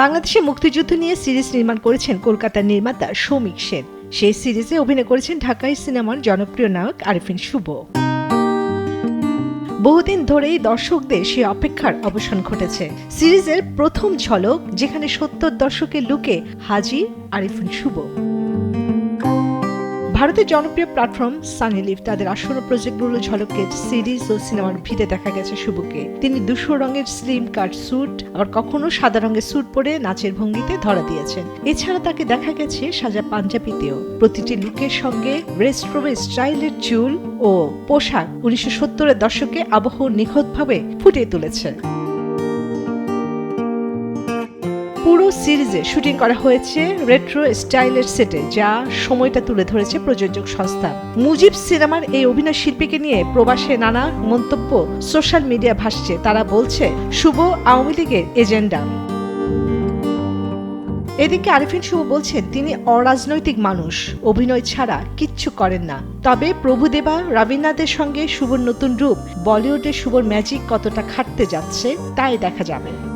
বাংলাদেশে মুক্তিযুদ্ধ নিয়ে সিরিজ নির্মাণ করেছেন কলকাতার নির্মাতা সৌমিক সেন। সেই সিরিজে অভিনয় করেছেন ঢাকাই সিনেমার জনপ্রিয় নায়ক আরিফিন শুভ। বহুদিন ধরেই দর্শকদের সে অপেক্ষার অবসান ঘটেছে। সিরিজের প্রথম ঝলক, যেখানে সত্তর দশকের লুকে হাজির আরিফিন শুভ। ভারতের জনপ্রিয় প্ল্যাটফর্ম সানি লিভ, তাদের আসন্ন প্রজেক্টগুলো ঝলকের সিরিজ ও সিনেমার ভিড়ে দেখা গেছে শুভকে। তিনি দুশো রঙের স্লিম কাট স্যুট, আবার কখনো সাদা রঙের স্যুট পরে নাচের ভঙ্গিতে ধরা দিয়েছেন। এছাড়া তাকে দেখা গেছে সাজা পাঞ্জাবিতেও। প্রতিটি লুকের সঙ্গে রেস্ট্রো স্টাইলের চুল ও পোশাক উনিশশো সত্তরের দশকে আবহ নিখুঁতভাবে ফুটিয়ে তুলেছে পুরো সিরিজে শুটিং করা হয়েছে রেট্রো স্টাইলের সেটে যা সময়টা তুলে ধরেছে প্রযোজক সংস্থা। মুজিব সিনেমার এই অভিনয় শিল্পীকে নিয়ে প্রবাসে নানা মন্তব্য সোশ্যাল মিডিয়া ভাসছে। তারা বলছে, শুভ আওয়ামী লীগের এজেন্ডা। এদিকে আরিফিন শুভ বলছেন তিনি অরাজনৈতিক মানুষ, অভিনয় ছাড়া কিচ্ছু করেন না। তবে প্রভুদেবা রবীন্দ্রনাথের সঙ্গে শুভর নতুন রূপ, বলিউডে শুভর ম্যাজিক কতটা খাটতে যাচ্ছে, তাই দেখা যাবে।